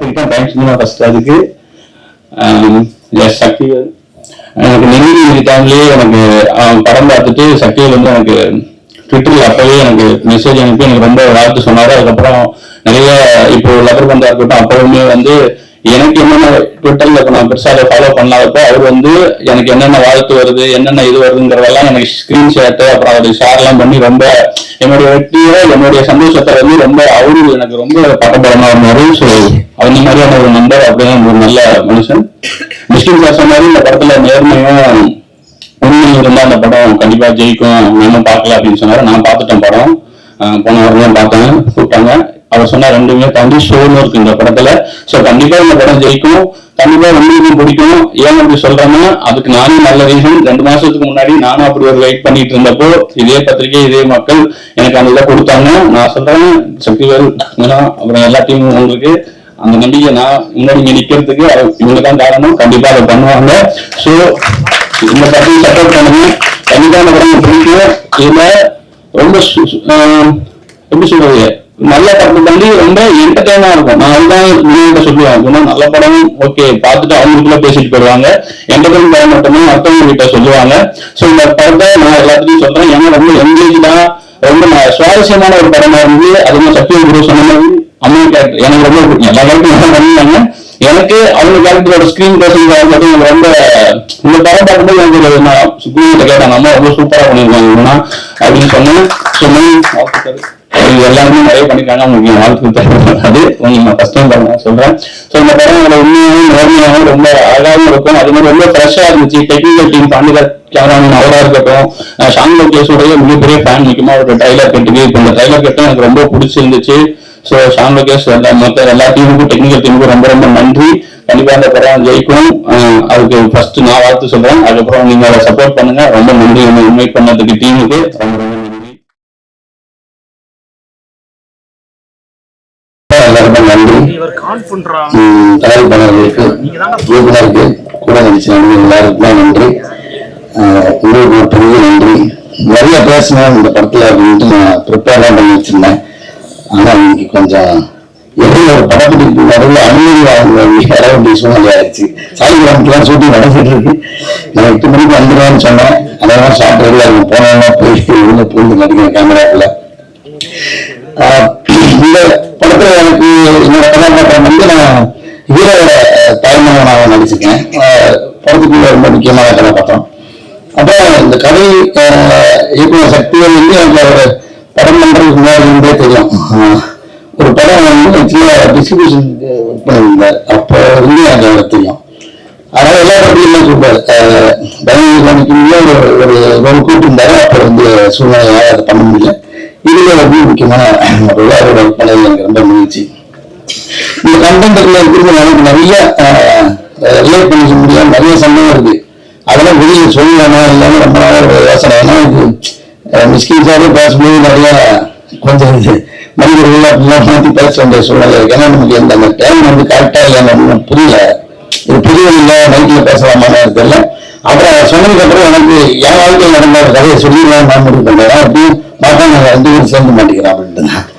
Time thanks first அதுக்கு S Sakthivel. எனக்கு நெருங்கி டைம்லயே எனக்கு அவன் படம் பார்த்துட்டு சக்திவேல் வந்து எனக்கு ட்விட்டர்ல அப்பவே எனக்கு மெசேஜ் அனுப்பி எனக்கு ரொம்ப வாழ்த்து சொன்னாரு. அதுக்கப்புறம் நிறைய இப்போ லெட்டர் பந்தாக இருக்கட்டும் அப்பவுமே வந்து எனக்கு என்னென்ன ட்விட்டர்ல இப்போ நான் பெருசாக அதை ஃபாலோ பண்ணாதப்போ அவர் வந்து எனக்கு என்னென்ன வாழ்த்து வருது என்னென்ன இது வருதுங்கிறதெல்லாம் எனக்கு ஸ்கிரீன்ஷாட் அப்புறம் அதை ஷேர்லாம் பண்ணி ரொம்ப என்னுடைய வெற்றியை என்னுடைய சந்தோஷத்தை வந்து ரொம்ப அவரு எனக்கு ரொம்ப பட்டபலமா இருந்தாரு. ஸோ அந்த மாதிரியான ஒரு நம்பர் அப்படின்னு ஒரு நல்ல மனுஷன். மிஸ்கின் சார் மாதிரி இந்த படத்துல நேர்மையும் உண்மையும் இருந்தால் அந்த படம் கண்டிப்பா ஜெயிக்கும். நானும் பார்க்கல அப்படின்னு சொன்னாரு. நான் பார்த்துட்டேன் படம். போன வாரம் தான் பார்த்தேன். கூப்பிட்டாங்க. அவர் சொன்ன ரெண்டுமே தாண்டி ஷோன்னு இருக்கு இந்த படத்துல. சோ கண்டிப்பா இந்த படம் ஜெயிக்கும். கண்டிப்பா உங்களுக்கும் பிடிக்கும். ஏன் அப்படி சொல்றேன்னா அதுக்கு நானும் நல்ல ரீசன் ரெண்டு மாசத்துக்கு முன்னாடி நானும் அப்படி ஒரு வெயிட் பண்ணிட்டு இருந்தப்போ இதே பத்திரிகை இதே மக்கள் எனக்கு அந்த இதை கொடுத்தாங்க. நான் சொல்றேன் சக்திவேல் அப்புறம் எல்லா டீமும் உங்களுக்கு அந்த நம்பிக்கை நான் முன்னாடி இங்க நிக்கிறதுக்கு இவங்க தான் காரணம். கண்டிப்பா அதை பண்ணுவாங்க. சோ இந்த படத்தையும் சப்போர்ட் பண்ணுங்க. கண்டிப்பா இந்த படம் பிடிக்கும். இதுல ரொம்ப சு- எப்படி சொல்றது? நல்ல படத்தை தாண்டி ரொம்ப என்டர்டைனா இருக்கும். நான் அதுதான் நீங்க சொல்லுவேன். குணா நல்ல படம் ஓகே பார்த்துட்டு அவங்களுக்குள்ள பேசிட்டு போயிடுவாங்க. என்டர்டைன் படம் மட்டுமே மற்றவங்க கிட்ட சொல்லுவாங்க. சோ இந்த படத்தை நான் எல்லாத்தையும் சொல்றேன். ஏன்னா ரொம்ப என்கேஜா ரொம்ப சுவாரஸ்யமான ஒரு படமா இருந்து அதுவும் சத்தியம் குரு சொன்ன மாதிரி அம்மா கேரக்டர் எனக்கு ரொம்ப எல்லா கேரக்டரும் நல்லா பண்ணிருந்தாங்க எனக்கு அவங்க கேரக்டரோட ஸ்கிரீன் பேசிங் ஆகும்போது எனக்கு ரொம்ப இந்த படம் பார்க்கும்போது எனக்கு நான் சுக்ரீன் கேட்டாங்க அம்மா ரொம்ப சூப்பரா பண்ணிருக்காங்க அப்படின்னு சொன்னேன். சொன்னேன் எல்லாருமே நிறைய பண்ணிருக்காங்க. உங்களுக்கு என் வாழ்த்து தருவது உங்களுக்கு நான் ஃபர்ஸ்ட் டைம் பண்ண சொல்றேன். ஸோ இந்த படம் என்னோட உண்மையாகவும் நேர்மையாகவும் ரொம்ப அழகாகவும் இருக்கும். அது மாதிரி ரொம்ப ஃப்ரெஷ்ஷாக இருந்துச்சு. டெக்னிக்கல் டீம் பாண்டிகர் கேமராமேன் அவரா இருக்கட்டும் அஹ் ஷான் லோகேஷோடைய மிகப்பெரிய ஃபேன் முக்கியமா ஒரு ட்ரைலர் கட்டுக்கு இப்போ இந்த ட்ரைலர் கட்டும் எனக்கு ரொம்ப பிடிச்சிருந்துச்சு. ஸோ ஷான் லோகேஷ் எல்லா மொத்த எல்லா டீமுக்கும் டெக்னிக்கல் டீமுக்கும் ரொம்ப ரொம்ப நன்றி. கண்டிப்பா இந்த படம் ஜெயிக்கும். அதுக்கு ஃபர்ஸ்ட் நான் வாழ்த்து சொல்றேன். அதுக்கப்புறம் நீங்க அதை சப்போர்ட் பண்ணுங்க. ரொம்ப நன்றி. என்னை இன்வைட் பண்ணதுக்கு டீமுக்கு ரொம்ப ரொம்ப நன்றி இவர் கான் கூட நடிச்ச நன்றி நன்றி. உங்களுக்கு ஒரு பெரிய நன்றி. நிறைய பேசணும் இந்த படத்துல அப்படின்ட்டு நான் ப்ரிப்பேர் தான் பண்ணி வச்சிருந்தேன். ஆனா இன்னைக்கு கொஞ்சம் எப்படி ஒரு படப்பிடிப்பு நடுவில் அனுமதி வாங்க வர வேண்டிய சூழ்நிலை ஆயிடுச்சு. சாலிகிராமத்துலாம் ஷூட்டிங் நடந்துட்டு இருக்கு நான் எட்டு மணிக்கு வந்துடுவேன்னு சொன்னேன். அதெல்லாம் ஷார்ட் ரெடியாக இருக்கும் போனோம்னா போய் உள்ள பூந்து நடிக்கிற கேமராக்குள்ள ஆஹ் இந்த படத்துல எனக்கு என்னோட நான் ஹீரோட தாய்மாமனாக நடிச்சிருக்கேன். படத்துக்குள்ள ரொம்ப முக்கியமான கதாபாத்திரம் அப்புறம் இந்த கதை ஆஹ் இயக்குனர் சக்திகள் வந்து எனக்கு அவர் படம் பண்றதுக்கு முன்னாடி இருந்தே தெரியும். ஒரு படம் வந்து ஆக்சுவலாக டிஸ்ட்ரிபியூஷன் ஒர்க் பண்ணியிருந்தார் அப்போ இருந்து எனக்கு அவர் தெரியும். அதனால எல்லா படத்துலையுமே கூப்பிட்டாரு. பயங்கரத்துக்கு ஒரு ஒரு ரோல் கூட்டிருந்தாரு அப்போ வந்து சூழ்நிலையாக அதை பண்ண முடியல. இதுல வந்து முக்கியமான ஒரு அவரோட பண்ணது எனக்கு ரொம்ப மகிழ்ச்சி. இந்த கண்டென்ட்ல இருக்கிறது நமக்கு நிறைய ரிலேட் பண்ணிக்க முடியாது. நிறைய சந்தேகம் இருக்கு. அதெல்லாம் வெளியில சொல்லலாமா? இல்லாம ரொம்ப நாளாக ஒரு யோசனை. ஏன்னா இது மிஸ்கின்ஸாவே பேசும்போது நிறைய கொஞ்சம் மனிதர்கள் அப்படிலாம் மாற்றி பேச வேண்டிய சூழ்நிலை இருக்கு. ஏன்னா நமக்கு எந்த அந்த டைம் வந்து கரெக்டா இல்லைன்னு புரியல. இது புரியல இல்லை நைட்ல பேசலாமான்னு தெரியல. அப்புறம் சொன்னதுக்கு அப்புறம் எனக்கு என் வாழ்க்கையில் நடந்த ஒரு கதையை சொல்லிடலாம் நான் முடிவு பண்ணேன் அப்படி பார்த்தா நாங்கள் ரெண்டு பேரும் சேர்ந்து மாட்டேங்கிறோம் அப்படின்ட்டு.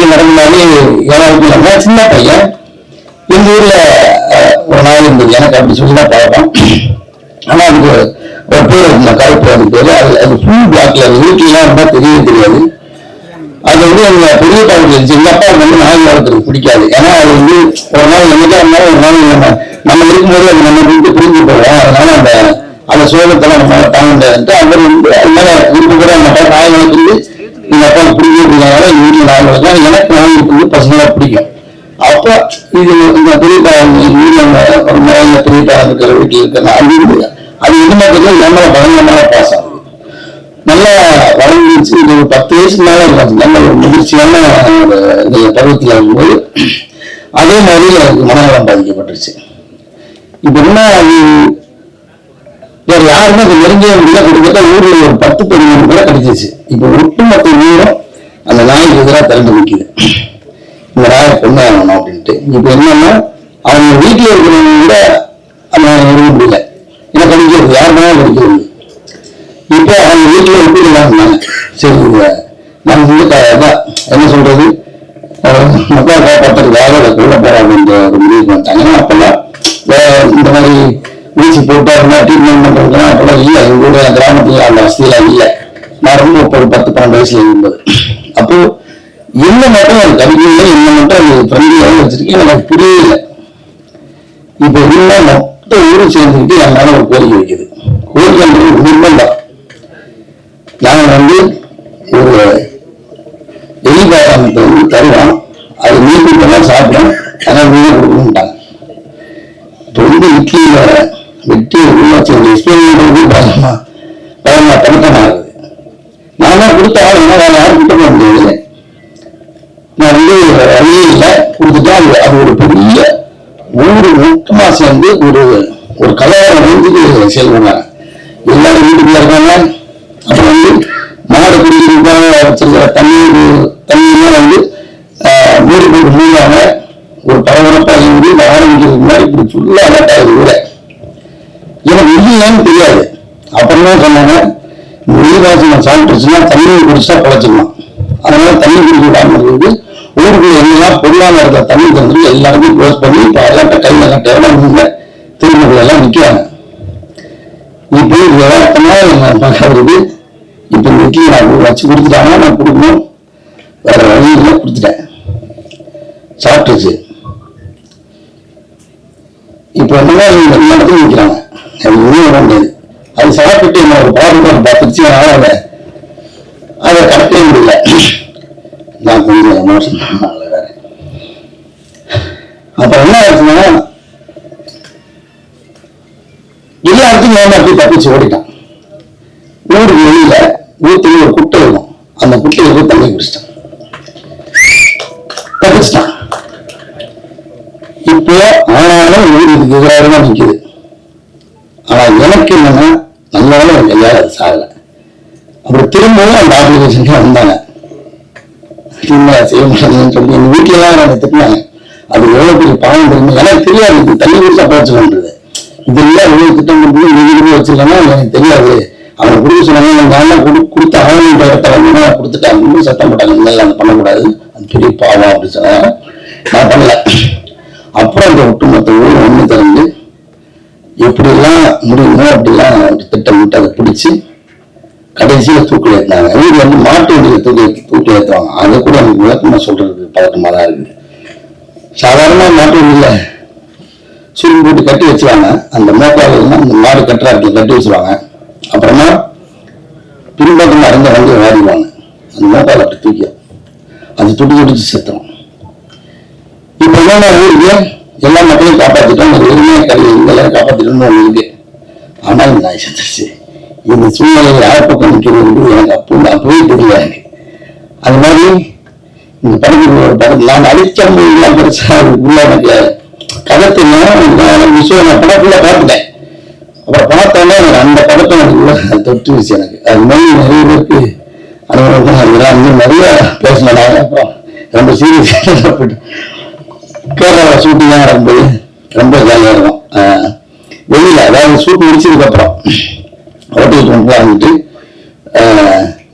தான் நடந்தாலே என் வாழ்க்கையில் சின்ன பையன். எங்க ஊர்ல ஒரு நாள் இருந்தது. எனக்கு அப்படி சொல்லி தான் பழக்கம். ஆனா அதுக்கு ஒரு பேர் இருந்த கருப்பு அது பேர். அது அது ஃபுல் பிளாக்ல அது வீட்டுலாம் ரொம்ப தெரியவே தெரியாது. அது வந்து எங்க பெரிய பாவுக்கு இருந்துச்சு. எங்க அப்பா வந்து நாய் வளர்த்துறது பிடிக்காது. ஏன்னா அது வந்து ஒரு நாள் என்னைக்கா இருந்தாலும் ஒரு நாள் நம்ம நம்ம இருக்கும்போது அது நம்ம வீட்டு பிரிஞ்சு போவோம் அதனால அந்த அந்த சோகத்தெல்லாம் நம்ம தாங்க முடியாதுன்ட்டு அவர் வந்து அதனால விருப்ப கூட எங்க அப்பா நாய் வளர்த்துருந்து எங்கள் அப்பா பிடிக்கவே பிடிக்காத எங்க நான் வளர்க்கலாம் எனக்கு நான் இருக்குது பசங்களாக பிடிக்கும். அப்போ இது இந்த பெரியப்பா வீட்டுல ஒரு மேல பெரியப்பா இருக்கிற வீட்டில் இருக்கிற அது அது என்ன தெரியல நம்மள பயங்கரமான பாசம். நல்லா வளர்ந்துச்சு இது ஒரு பத்து வயசு மேலே இருக்கும். நல்ல ஒரு முதிர்ச்சியான ஒரு பருவத்தில் இருக்கும்போது அதே மாதிரி எனக்கு மனநலம் பாதிக்கப்பட்டுருச்சு. இப்போ என்ன அது எல்லாருமே யாருமே அது நெருங்கிய முடியல கிட்டத்தட்ட ஊரில் ஒரு பத்து பதிமூணு கூட கிடைச்சிச்சு இப்போ ஒட்டுமொத்த ஊரும் அந்த நாய்க்கு எதிராக திரண்டு நிற்குது இந்த நாயை கொண்டு ஆகணும் அப்படின்ட்டு. இப்போ என்னன்னா அவங்க வீட்டில் இருக்கிறவங்க கூட அந்த இருக்க முடியல. ஏன்னா படிக்கிறது யாருமே படிக்கிறது. இப்போ அவங்க வீட்டுல எப்படி சொன்னாங்க சரி நம்ம வந்து என்ன சொல்றது? அஹ், காப்பாற்றுறதுக்காக அதை கொள்ள போறாங்க அப்படின்ற ஒரு முடிவு பண்ணிட்டாங்க ஏன்னா அப்பெல்லாம் இந்த மாதிரி ஊசி போட்டு அப்படின்னா ட்ரீட்மெண்ட் பண்றதுலாம் அப்பெல்லாம் இல்லை எங்களுடைய கிராமத்துல அந்த வசதியெல்லாம் இல்லை. நான் ரொம்ப இப்போ ஒரு பத்து பன்னெண்டு வயசுல இருந்தது. அப்போ என்ன மட்டும் அது கவிதையில என்ன மட்டும் அது ஃப்ரெண்ட்லியாக வச்சிருக்கேன் எனக்கு புரியல. இப்ப என்ன மொத்த ஊரும் சேர்ந்துக்கிட்டு என் மேல ஒரு கோரிக்கை வைக்குது. கோரிக்கைன்றது ஒரு நிர்பந்தம். நாங்கள் வந்து ஒரு எலிபாதாமத்தை வந்து தருவோம் அது மீன் தான் சாப்பிடும். ஆனால் மீன் கொடுக்கணும்ட்டாங்க இப்போ வந்து இட்லியில வெட்டி உள்ளாச்சு எக்ஸ்பீரியன்ஸ் பயமா பயமா பதட்டமாகுது நான் தான் கொடுத்த ஆள் என்ன வேலை யாரும் கொடுக்க முடியாது நான் வந்து வழியே இல்லை. கொடுத்துட்டா அது அது ஒரு பெரிய ஊர் மொத்தமா சேர்ந்து ஒரு ஒரு கலவரம் வந்து செல்வாங்க. எல்லாரும் வீட்டுக்குள்ள இருக்காங்க. அப்புறம் வந்து மாடு குடிக்கிறதுக்காக வச்சிருக்கிற தண்ணீர் தண்ணீர்லாம் வந்து ஆஹ், மூடி போட்டு மூடுவாங்க. ஒரு பரபரப்பாக இருந்து இந்த ஆரம்பிக்கிறதுக்கு முன்னாடி இப்படி ஃபுல்லாக அலர்ட் ஆகுது கூட எனக்கு தெரியாது. அப்புறம் தான் சொன்னாங்க இந்த வெயில்வாசம் சாப்பிட்டுச்சுன்னா தண்ணி குடிச்சா குழைச்சிடலாம் அதனால தண்ணி குடிக்க விடாம இருக்குது ஊருக்குள்ள எல்லாம் பொருளாதாரத்தை தண்ணி தந்து எல்லாருமே க்ளோஸ் பண்ணி இப்போ எல்லாத்த கையில் எல்லாம் இடம் இல்லை திருமணங்கள் எல்லாம் நிற்கிறாங்க இப்போ இது இப்போ நிற்கி நான் வச்சு கொடுத்துட்டாங்கன்னா நான் கொடுக்கணும். வேற வழி கொடுத்துட்டேன். சாப்பிட்டுச்சு இப்போ என்னன்னா எல்லா இடத்துலையும் நிற்கிறாங்க அது ஒன்றும் வர முடியாது அது சாப்பிட்டு என்ன ஒரு பாடுபாடு பார்த்துருச்சு அதனால அதை அதை முடியல. நான் கொஞ்சம் எமோஷன் அப்புறம் என்ன ஆச்சுன்னா எல்லா இடத்துக்கும் ஏமாற்றி தப்பிச்சு ஓடிட்டான். ஊருக்கு வெளியில ஊத்துல ஒரு குட்டை இருக்கும். அந்த குட்டையில போய் தண்ணி குடிச்சிட்டான். தப்பிச்சிட்டான். இப்போ ஆனாலும் ஊர் இதுக்கு எதிராக தான் நிக்குது. ஆனா எனக்கு என்னன்னா நல்லவேளை கையால் அது சாகலை. அப்புறம் திரும்பவும் அந்த ஆப்ளிகேஷனுக்கு வந்தாங்க. என்ன செய்ய முடியாதுன்னு சொல்லி எங்கள் வீட்டுல எல்லாம் எனக்கு திட்டினாங்க. அது எவ்வளவு பெரிய பாவம் தெரியும்? எனக்கு தெரியாது. இது தண்ணி குடிச்சா இது இல்லை இவ்வளோ திட்டம் கொடுத்து நீங்க வச்சிருக்கேன்னா எனக்கு தெரியாது. அவங்க கொடுக்க சொன்னாங்க. நான் கொடு கொடுத்த ஆவணம் இடத்த வந்து நான் சத்தம் போட்டாங்க. இல்லை அதை பண்ணக்கூடாது. அது பெரிய பாவம் அப்படின்னு சொன்னாங்க. நான் பண்ணல. அப்புறம் அந்த ஒட்டுமொத்த ஊர் ஒண்ணு திறந்து எப்படிலாம் முடியுமோ அப்படிலாம் ஒரு திட்டம் விட்டு அதை பிடிச்சி கடைசியில தூக்கில் ஏற்றினாங்க வீடு வந்து மாட்டு வண்டியில் தூக்கி தூக்கில் ஏற்றுவாங்க அதை கூட எனக்கு விளக்கமாக சொல்றது பதட்டமாக தான் இருக்குது. சாதாரணமாக மாட்டு வண்டியில் சுருங்கி போட்டு கட்டி வச்சுருவாங்க. அந்த மோட்டார்லாம் அந்த மாடு கட்டுற இடத்துல கட்டி வச்சிருவாங்க. அப்புறமா பின்பக்கமாக இருந்த வண்டியை வாடிடுவாங்க அந்த மோட்டார் அப்படி தூக்கி அது துடி துடிச்சு செத்துரும். இப்போ என்னென்ன ஊருக்கு? எல்லா மக்களையும் காப்பாற்றிட்டோம் ஒரு எளிமையா கல்வி எங்கெல்லாம் காப்பாத்திட்டோம்னு ஒண்ணு இருக்கு. ஆனால் இந்த நாய் செத்துருச்சு இந்த சூழ்நிலையை யார் பக்கம் நிற்கிறது எனக்கு அப்போ அப்பவே தெரியல எனக்கு. அது மாதிரி இந்த படத்துக்கு ஒரு படம் நான் அடிச்ச மொழியெல்லாம் பெருசா அதுக்குள்ள எனக்கு கதை தெரியும் விஷயம் நான் படக்குள்ள பார்த்துட்டேன். அப்புறம் பார்த்தோன்னே எனக்கு அந்த படத்தை எனக்கு உள்ள தொட்டுருச்சு எனக்கு. அது மாதிரி நிறைய பேருக்கு அனுபவம் நிறைய பேசினாங்க அப்புறம் ரொம்ப சீரியஸ் போயிட்டு கேரளா ஷூட்டிங்காக நடக்கும்போது ரொம்ப ஜாலியாக இருக்கும். வெளியில் அதாவது ஷூட் முடிச்சதுக்கப்புறம் ஹோட்டலுக்கு கொண்டு வந்துட்டு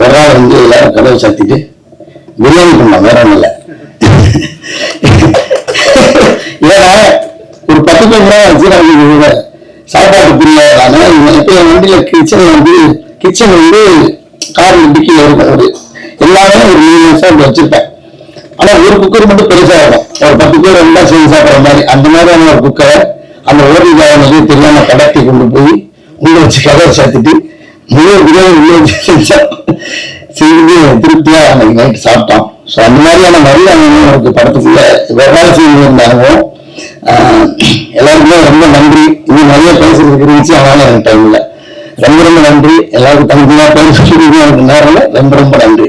ஒரு நாள் வந்து எல்லாரும் கதவை சாத்திட்டு பிரியாணி பண்ணோம் வேற ஒன்றும் இல்லை. ஏன்னா ஒரு பத்து பேர் தான் வச்சு சாப்பாடு புரியாதான இப்போ என் வண்டியில கிச்சன் வந்து கிச்சன் வந்து கார் டிக்கியில் இருக்கும் ஒரு எல்லாமே ஒரு மூணு நிமிஷம் வச்சுருப்பேன். ஆனால் ஒரு குக்கர் மட்டும் பெருசாக இருக்கும். ஒரு பத்து பேர் ரெண்டா சேர்ந்து சாப்பிட்ற மாதிரி அந்த மாதிரியான ஒரு குக்கரை அந்த ஓரிக்காரனுக்கு தெரியாம கடத்தி கொண்டு போய் உள்ள வச்சு கதவை சேர்த்துட்டு முழு பிரியாணி உள்ள வச்சு செஞ்சு திருப்தியா அன்னைக்கு நைட்டு சாப்பிட்டோம் ஸோ அந்த மாதிரியான நல்ல அனுபவம் இருக்கு படத்துக்குள்ள வெவ்வாறு செய்து இருந்த அனுபவம் எல்லாருக்குமே ரொம்ப நன்றி. இன்னும் நிறைய பேசுறதுக்கு இருந்துச்சு அதனால எனக்கு டைம் இல்லை. ரொம்ப ரொம்ப நன்றி. எல்லாருக்கும் தனித்தனியாக பேசுறதுக்கு எனக்கு நேரம் இல்லை. ரொம்ப ரொம்ப நன்றி.